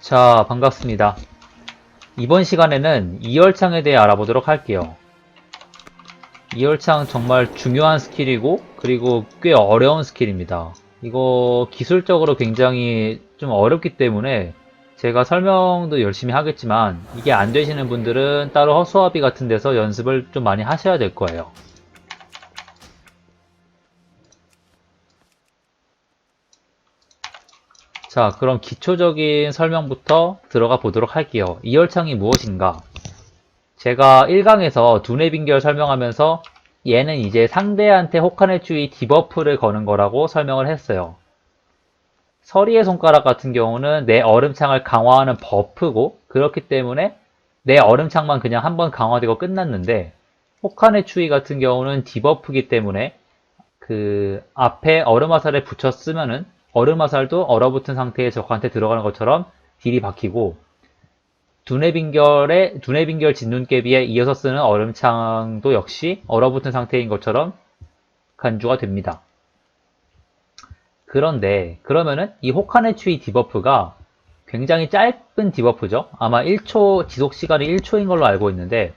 자, 반갑습니다. 이번 시간에는 이열창에 대해 알아보도록 할게요. 이열창 정말 중요한 스킬이고, 그리고 꽤 어려운 스킬입니다. 이거 기술적으로 굉장히 좀 어렵기 때문에 제가 설명도 열심히 하겠지만, 이게 안 되시는 분들은 따로 허수아비 같은 데서 연습을 좀 많이 하셔야 될 거예요. 자, 그럼 기초적인 설명부터 들어가 보도록 할게요. 이열창이 무엇인가? 제가 1강에서 두뇌 빙결 설명하면서 얘는 이제 상대한테 혹한의 추위 디버프를 거는 거라고 설명을 했어요. 서리의 손가락 같은 경우는 내 얼음창을 강화하는 버프고 그렇기 때문에 내 얼음창만 그냥 한 번 강화되고 끝났는데 혹한의 추위 같은 경우는 디버프기 때문에 그 앞에 얼음 화살에 붙여 쓰면은 얼음 화살도 얼어붙은 상태의 적한테 들어가는 것처럼 딜이 박히고 두뇌빙결의 두뇌빙결 진눈깨비에 이어서 쓰는 얼음창도 역시 얼어붙은 상태인 것처럼 간주가 됩니다. 그런데 그러면은 이 혹한의 추위 디버프가 굉장히 짧은 디버프죠. 아마 1초 지속 시간이 1초인 걸로 알고 있는데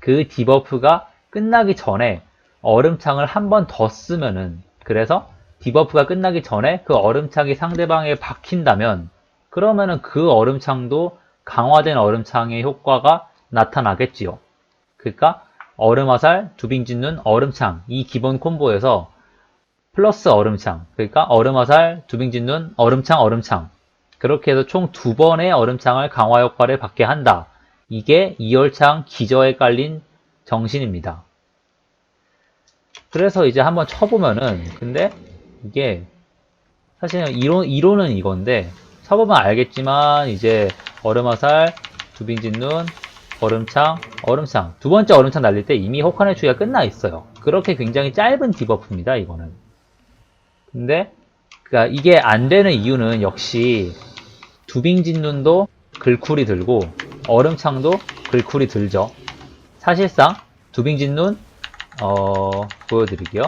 그 디버프가 끝나기 전에 얼음창을 한 번 더 쓰면은 그래서 디버프가 끝나기 전에 그 얼음창이 상대방에 박힌다면 그러면은 그 얼음창도 강화된 얼음창의 효과가 나타나겠지요. 그러니까 얼음화살, 두빙짓눈, 얼음창 이 기본 콤보에서 플러스 얼음창 그러니까 얼음화살, 두빙짓눈, 얼음창, 얼음창 그렇게 해서 총 두 번의 얼음창을 강화 효과를 받게 한다. 이게 이열창 기저에 깔린 정신입니다. 그래서 이제 한번 쳐보면은 근데 이게 사실은 이론, 이론은 이건데 쳐보면 알겠지만 이제 얼음화살, 두빙짓눈, 얼음창, 얼음창 두 번째 얼음창 날릴 때 이미 혹한의 추위가 끝나 있어요. 그렇게 굉장히 짧은 디버프입니다. 이거는. 근데 그러니까 이게 안 되는 이유는 역시 두빙짓눈도 글쿨이 들고 얼음창도 글쿨이 들죠. 사실상 두빙짓눈 어, 보여드릴게요.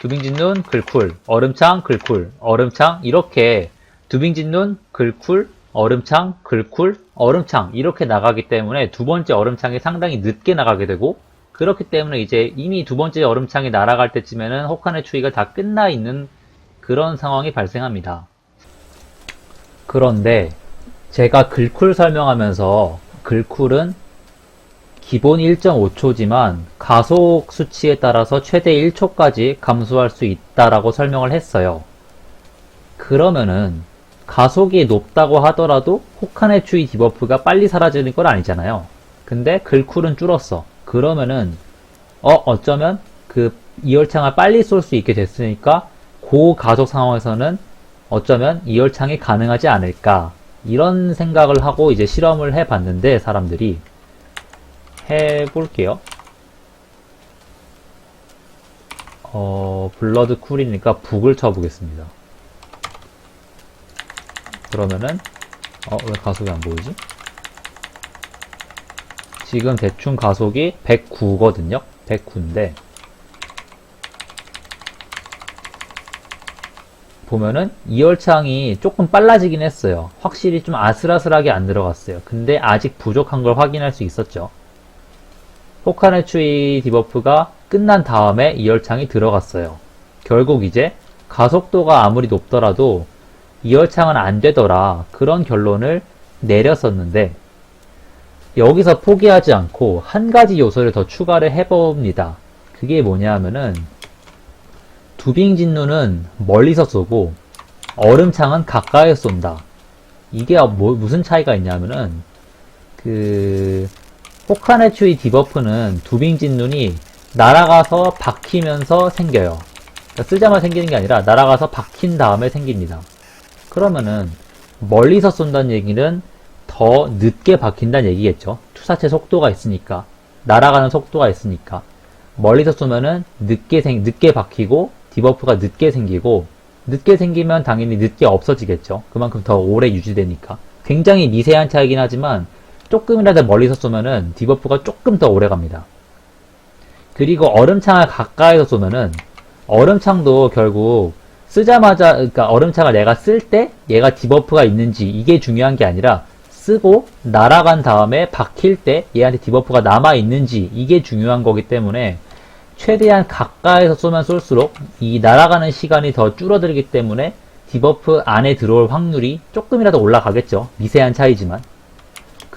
두빙짓눈, 글쿨, 얼음창, 글쿨, 얼음창, 이렇게 두빙짓눈, 글쿨, 얼음창, 글쿨, 얼음창, 이렇게 나가기 때문에 두 번째 얼음창이 상당히 늦게 나가게 되고, 그렇기 때문에 이제 이미 두 번째 얼음창이 날아갈 때쯤에는 혹한의 추위가 다 끝나 있는 그런 상황이 발생합니다. 그런데 제가 글쿨 설명하면서 글쿨은 기본 1.5초지만 가속 수치에 따라서 최대 1초까지 감소할 수 있다라고 설명을 했어요. 그러면은 가속이 높다고 하더라도 혹한의 추위 디버프가 빨리 사라지는 건 아니잖아요. 근데 글쿨은 줄었어. 그러면은 어 어쩌면 그 이열창을 빨리 쏠 수 있게 됐으니까 고가속 상황에서는 어쩌면 이열창이 가능하지 않을까 이런 생각을 하고 이제 실험을 해봤는데 사람들이 해볼게요. 어, 블러드 쿨이니까 북을 쳐보겠습니다. 그러면은, 어, 왜 가속이 안 보이지? 지금 대충 가속이 109거든요? 109인데, 보면은 이열창이 조금 빨라지긴 했어요. 확실히 좀 아슬아슬하게 안 들어갔어요. 근데 아직 부족한 걸 확인할 수 있었죠. 혹한의 추위 디버프가 끝난 다음에 이열창이 들어갔어요. 결국 이제 가속도가 아무리 높더라도 이열창은 안 되더라. 그런 결론을 내렸었는데 여기서 포기하지 않고 한 가지 요소를 더 추가를 해봅니다. 그게 뭐냐 하면은 두빙 진누는 멀리서 쏘고 얼음창은 가까이서 쏜다. 이게 뭐, 무슨 차이가 있냐면은 그 추위 디버프는 두빙진 눈이 날아가서 박히면서 생겨요. 그러니까 쓰자마자 생기는 게 아니라 날아가서 박힌 다음에 생깁니다. 그러면은 멀리서 쏜다는 얘기는 더 늦게 박힌다는 얘기겠죠. 투사체 속도가 있으니까 날아가는 속도가 있으니까 멀리서 쏘면은 늦게 생 늦게 박히고 디버프가 늦게 생기고 늦게 생기면 당연히 늦게 없어지겠죠. 그만큼 더 오래 유지되니까 굉장히 미세한 차이긴 하지만 조금이라도 멀리서 쏘면은 디버프가 조금 더 오래 갑니다. 그리고 얼음창을 가까이서 쏘면은 얼음창도 결국 쓰자마자 그러니까 얼음창을 내가 쓸 때 얘가 디버프가 있는지 이게 중요한 게 아니라 쓰고 날아간 다음에 박힐 때 얘한테 디버프가 남아 있는지 이게 중요한 거기 때문에 최대한 가까이서 쏘면 쏠수록 이 날아가는 시간이 더 줄어들기 때문에 디버프 안에 들어올 확률이 조금이라도 올라가겠죠. 미세한 차이지만.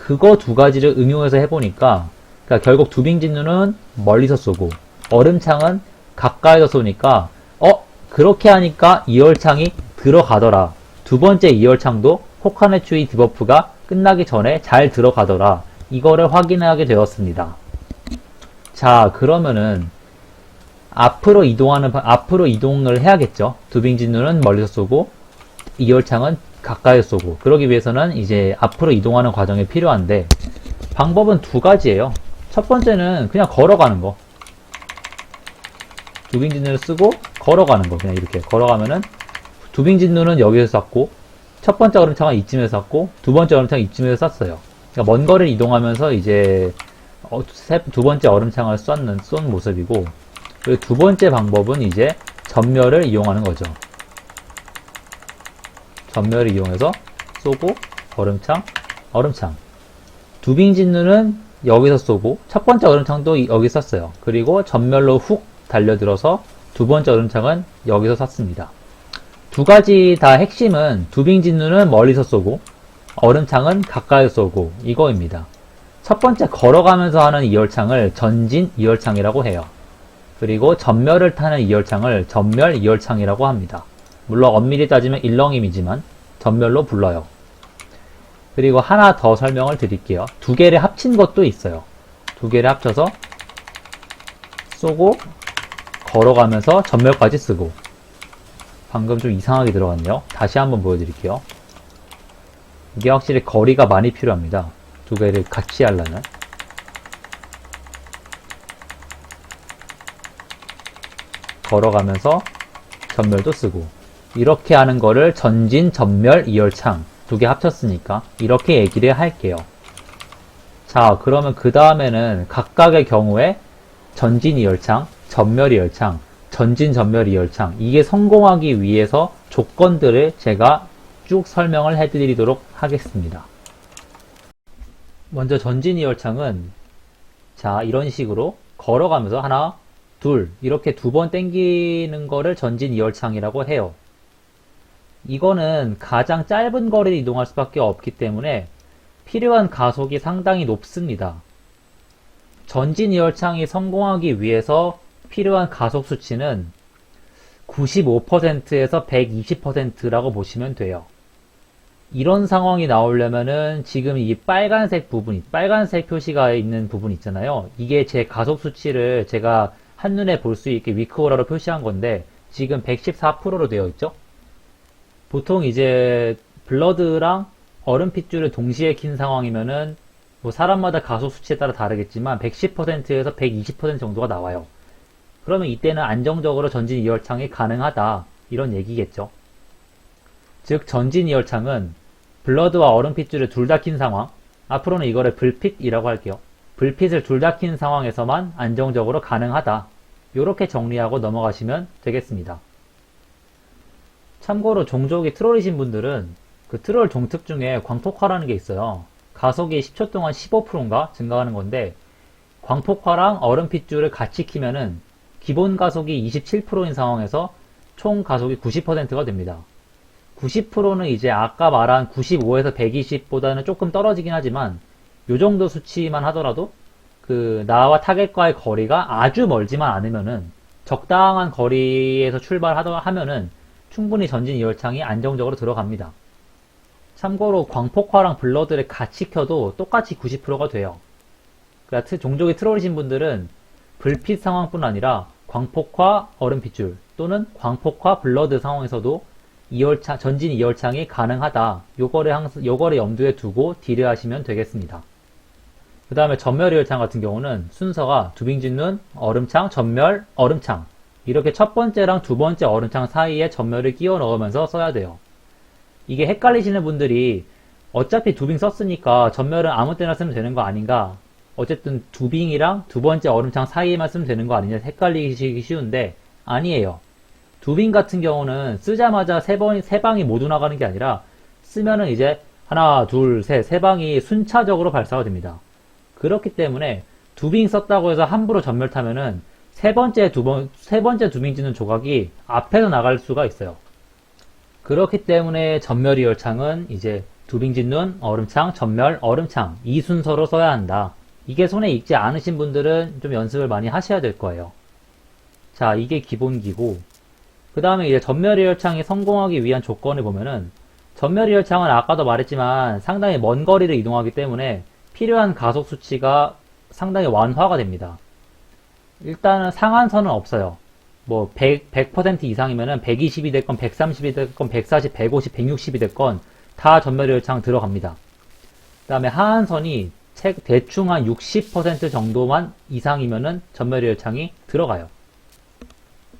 그거 두 가지를 응용해서 해보니까 그러니까 결국 두빙 진누는 멀리서 쏘고 얼음창은 가까이서 쏘니까 어 그렇게 하니까 이열창이 들어가더라. 두 번째 이열창도 혹한의 추위 디버프가 끝나기 전에 잘 들어가더라. 이거를 확인하게 되었습니다. 자 그러면은 앞으로 이동하는 방- 앞으로 이동을 해야겠죠. 두빙 진누는 멀리서 쏘고 이열창은 가까이 쏘고 그러기 위해서는 이제 앞으로 이동하는 과정이 필요한데 방법은 두 가지예요. 첫 번째는 그냥 걸어가는 거. 두빙진누를 쓰고 걸어가는 거. 그냥 이렇게 걸어가면은 두빙진누는 여기서 쐈고 첫 번째 얼음창은 이쯤에서 쐈고 두 번째 얼음창은 이쯤에서 쐈어요. 그러니까 먼 거리를 이동하면서 이제 어, 세- 두 번째 얼음창을 쐈는 쏜 모습이고 두 번째 방법은 이제 전멸을 이용하는 거죠. 전멸을 이용해서 쏘고 얼음창, 얼음창. 두빙 진누는 여기서 쏘고 첫 번째 얼음창도 이- 여기 쐈어요. 그리고 전멸로 훅 달려들어서 두 번째 얼음창은 여기서 쐈습니다. 두 가지 다 핵심은 두빙 진누는 멀리서 쏘고 얼음창은 가까이 쏘고 이거입니다. 첫 번째 걸어가면서 하는 이열창을 전진 이열창이라고 해요. 그리고 전멸을 타는 이열창을 전멸 이열창이라고 합니다. 물론 엄밀히 따지면 일렁임이지만 전멸로 불러요. 그리고 하나 더 설명을 드릴게요. 두 개를 합친 것도 있어요. 두 개를 합쳐서 쏘고 걸어가면서 전멸까지 쓰고 방금 좀 이상하게 들어갔네요. 다시 한번 보여드릴게요. 이게 확실히 거리가 많이 필요합니다. 두 개를 같이 하려면 걸어가면서 전멸도 쓰고 이렇게 하는 거를 전진, 전멸, 이열창 두 개 합쳤으니까 이렇게 얘기를 할게요. 자, 그러면 그 다음에는 각각의 경우에 전진 이열창, 전멸 이열창, 전진, 전멸 이열창 이게 성공하기 위해서 조건들을 제가 쭉 설명을 해드리도록 하겠습니다. 먼저 전진 이열창은 자 이런 식으로 걸어가면서 하나, 둘 이렇게 두 번 땡기는 거를 전진 이열창이라고 해요. 이거는 가장 짧은 거리를 이동할 수밖에 없기 때문에 필요한 가속이 상당히 높습니다. 전진 이열창이 성공하기 위해서 필요한 가속 수치는 95%에서 120%라고 보시면 돼요. 이런 상황이 나오려면은 지금 이 빨간색 부분, 빨간색 표시가 있는 부분 있잖아요. 이게 제 가속 수치를 제가 한눈에 볼 수 있게 위크오라로 표시한 건데 지금 114%로 되어 있죠. 보통 이제 블러드랑 얼음 핏줄을 동시에 킨 상황이면은 뭐 사람마다 가속 수치에 따라 다르겠지만 110%에서 120% 정도가 나와요. 그러면 이때는 안정적으로 전진 이열창이 가능하다 이런 얘기겠죠. 즉 전진 이열창은 블러드와 얼음 핏줄을 둘 다 킨 상황 앞으로는 이거를 불핏이라고 할게요. 불핏을 둘 다 킨 상황에서만 안정적으로 가능하다. 이렇게 정리하고 넘어가시면 되겠습니다. 참고로 종족이 트롤이신 분들은 그 트롤 종특 중에 광폭화라는 게 있어요. 가속이 10초 동안 15%인가 증가하는 건데 광폭화랑 얼음 핏줄을 같이 키면은 기본 가속이 27%인 상황에서 총 가속이 90%가 됩니다. 90%는 이제 아까 말한 95에서 120보다는 조금 떨어지긴 하지만 요 정도 수치만 하더라도 그 나와 타겟과의 거리가 아주 멀지만 않으면은 적당한 거리에서 출발하면은 충분히 전진 이열창이 안정적으로 들어갑니다. 참고로 광폭화랑 블러드를 같이 켜도 똑같이 90%가 돼요. 그러니까 트- 종족이 트롤이신 분들은 불핏 상황뿐 아니라 광폭화 얼음 핏줄 또는 광폭화 블러드 상황에서도 이열창, 전진 이열창이 가능하다. 요거를 항상, 요거를 염두에 두고 딜을 하시면 되겠습니다. 그 다음에 전멸 이열창 같은 경우는 순서가 두빙진눈, 얼음창, 전멸, 얼음창. 이렇게 첫 번째랑 두 번째 얼음창 사이에 전멸을 끼워 넣으면서 써야 돼요. 이게 헷갈리시는 분들이 어차피 두빙 썼으니까 전멸은 아무 때나 쓰면 되는 거 아닌가? 어쨌든 두빙이랑 두 번째 얼음창 사이에만 쓰면 되는 거 아니냐 헷갈리시기 쉬운데 아니에요. 두빙 같은 경우는 쓰자마자 세 번, 세 방이 모두 나가는 게 아니라 쓰면은 이제 하나, 둘, 셋, 세 방이 순차적으로 발사가 됩니다. 그렇기 때문에 두빙 썼다고 해서 함부로 전멸 타면은 세 번째 두 번, 세 번째 두빙 짓는 조각이 앞에서 나갈 수가 있어요. 그렇기 때문에 전멸 이 열창은 이제 두빙 짓는 얼음창, 전멸, 얼음창 이 순서로 써야 한다. 이게 손에 익지 않으신 분들은 좀 연습을 많이 하셔야 될 거예요. 자, 이게 기본기고 그 다음에 이제 전멸 이 열창이 성공하기 위한 조건을 보면은 전멸 이 열창은 아까도 말했지만 상당히 먼 거리를 이동하기 때문에 필요한 가속 수치가 상당히 완화가 됩니다. 일단은 상한선은 없어요. 뭐 100, 100% 이상이면은 120이 됐건 130이 됐건 140, 150, 160이 됐건 다 전멸 열창 들어갑니다. 그 다음에 하한선이 책 대충 한 60% 정도만 이상이면은 전멸 열창이 들어가요.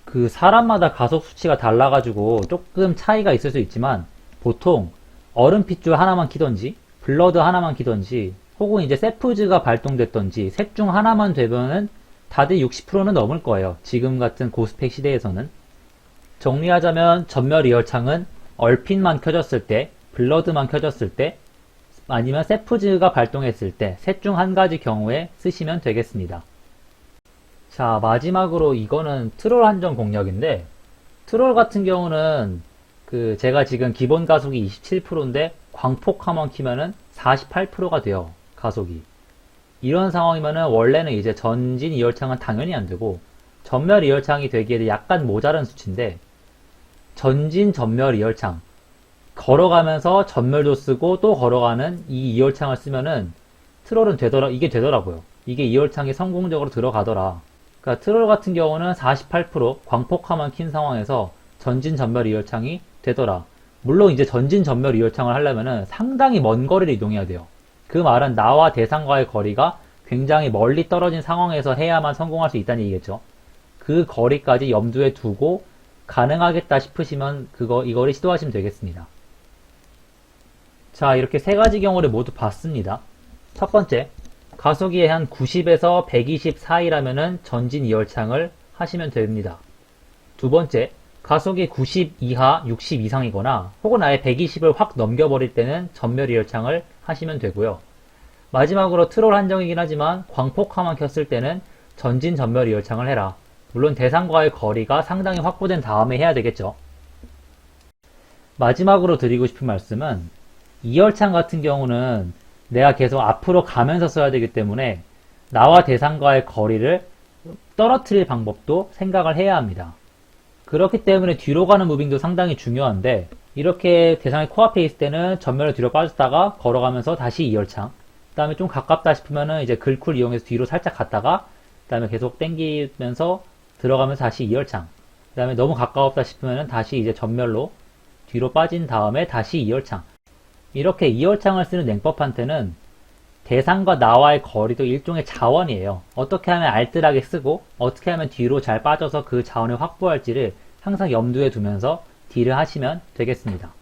그 사람마다 가속 수치가 달라가지고 조금 차이가 있을 수 있지만 보통 얼음 핏줄 하나만 키던지 블러드 하나만 키던지 혹은 이제 세프즈가 발동됐던지 셋 중 하나만 되면은 다들 60%는 넘을 거예요. 지금 같은 고스펙 시대에서는. 정리하자면 전멸 이열창은 얼핀만 켜졌을 때, 블러드만 켜졌을 때, 아니면 세프즈가 발동했을 때, 셋 중 한 가지 경우에 쓰시면 되겠습니다. 자, 마지막으로 이거는 트롤 한정 공략인데, 트롤 같은 경우는 그 제가 지금 기본 가속이 27%인데 광폭 한번 키면은 48%가 돼요. 가속이. 이런 상황이면은 원래는 이제 전진 이열창은 당연히 안 되고 전멸 이열창이 되기에는 약간 모자란 수치인데 전진 전멸 이열창 걸어가면서 전멸도 쓰고 또 걸어가는 이 이열창을 쓰면은 트롤은 되더라 이게 되더라고요. 이게 이열창이 성공적으로 들어가더라. 그러니까 트롤 같은 경우는 48% 광폭화만 킨 상황에서 전진 전멸 이열창이 되더라. 물론 이제 전진 전멸 이열창을 하려면은 상당히 먼 거리를 이동해야 돼요. 그 말은 나와 대상과의 거리가 굉장히 멀리 떨어진 상황에서 해야만 성공할 수 있다는 얘기겠죠. 그 거리까지 염두에 두고 가능하겠다 싶으시면 그거 이거를 시도하시면 되겠습니다. 자, 이렇게 세 가지 경우를 모두 봤습니다. 첫 번째, 가속이 한 90에서 120 사이라면은 전진 이열창을 하시면 됩니다. 두 번째, 가속이 90 이하, 60 이상이거나 혹은 아예 120을 확 넘겨버릴 때는 전멸 이열창을 하시면 되고요. 마지막으로 트롤 한정이긴 하지만 광폭화만 켰을 때는 전진 전멸 이열창을 해라. 물론 대상과의 거리가 상당히 확보된 다음에 해야 되겠죠. 마지막으로 드리고 싶은 말씀은 이열창 같은 경우는 내가 계속 앞으로 가면서 써야 되기 때문에 나와 대상과의 거리를 떨어뜨릴 방법도 생각을 해야 합니다. 그렇기 때문에 뒤로 가는 무빙도 상당히 중요한데 이렇게 대상이 코앞에 있을 때는 전면을 뒤로 빠졌다가 걸어가면서 다시 이열창 그 다음에 좀 가깝다 싶으면은 이제 글쿨 이용해서 뒤로 살짝 갔다가 그 다음에 계속 당기면서 들어가면서 다시 이열창 그 다음에 너무 가까웠다 싶으면은 다시 이제 전멸로 뒤로 빠진 다음에 다시 이열창 이렇게 이열창을 쓰는 냉법한테는 대상과 나와의 거리도 일종의 자원이에요. 어떻게 하면 알뜰하게 쓰고 어떻게 하면 뒤로 잘 빠져서 그 자원을 확보할지를 항상 염두에 두면서 딜을 하시면 되겠습니다.